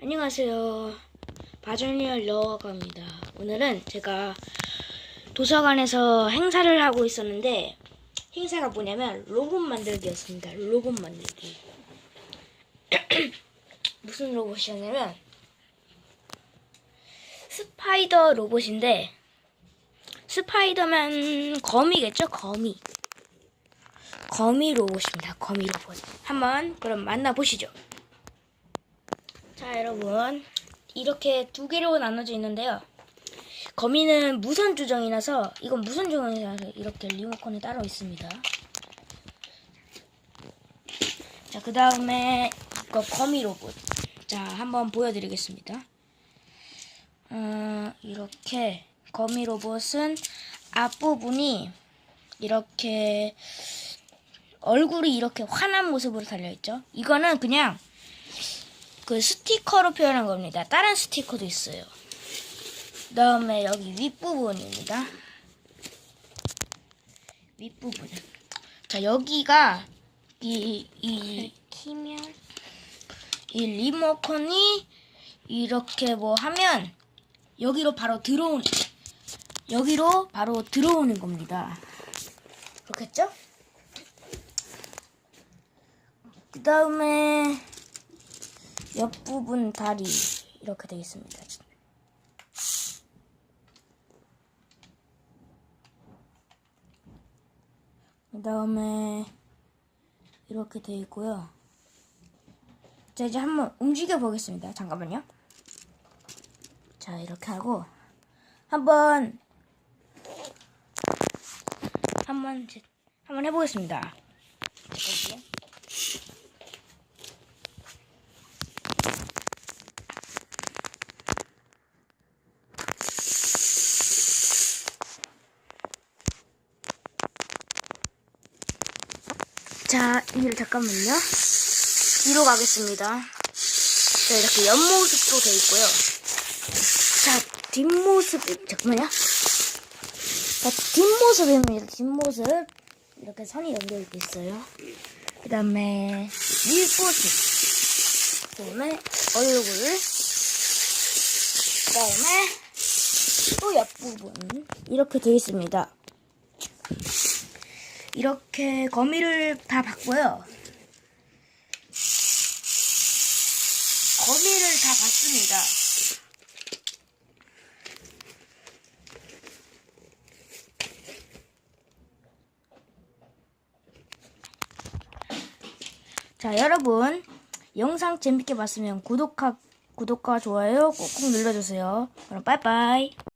안녕하세요. 바전리얼 러가입니다. 오늘은 제가 도서관에서 행사를 하고 있었는데 행사가 뭐냐면 로봇 만들기였습니다. 로봇 만들기. 무슨 로봇이었냐면 스파이더 로봇인데 스파이더맨 거미겠죠? 거미. 거미 로봇입니다. 거미 로봇. 한번 그럼 만나보시죠. 자, 여러분. 이렇게 두 개로 나눠져 있는데요. 거미는 무선 조정이라서 이건 무선 조정이라서 이렇게 리모컨이 따로 있습니다. 자, 그 다음에 이거 거미 로봇. 자, 한번 보여드리겠습니다. 어, 이렇게 거미 로봇은 앞부분이 이렇게 얼굴이 이렇게 환한 모습으로 달려있죠. 이거는 그냥 그 스티커로 표현한 겁니다. 다른 스티커도 있어요. 그 다음에 여기 윗부분입니다. 윗부분. 자, 여기가 이, 이, 키면 이 리모컨이 이렇게 뭐 하면 여기로 바로 들어오는, 여기로 바로 들어오는 겁니다. 그렇겠죠? 그 다음에 옆부분 다리 이렇게 되어 있습니다. 그 다음에 이렇게 되어 있고요. 자 이제 한번 움직여 보겠습니다. 잠깐만요. 자 이렇게 하고 한번 한번 제- 한번 해보겠습니다. 자, 이제 잠깐만요. 뒤로 가겠습니다. 자, 이렇게 옆모습도 돼 있고요. 자, 뒷모습, 잠깐만요. 자, 뒷모습입니다. 뒷모습. 이렇게 선이 연결돼 있어요. 그 다음에, 윗모습. 그 다음에, 얼굴. 그 다음에, 또 옆부분. 이렇게 되어 있습니다. 이렇게 거미를 다 봤고요. 거미를 다 봤습니다. 자, 여러분. 영상 재밌게 봤으면 구독하, 구독과 좋아요 꼭꼭 눌러주세요. 그럼 빠이빠이.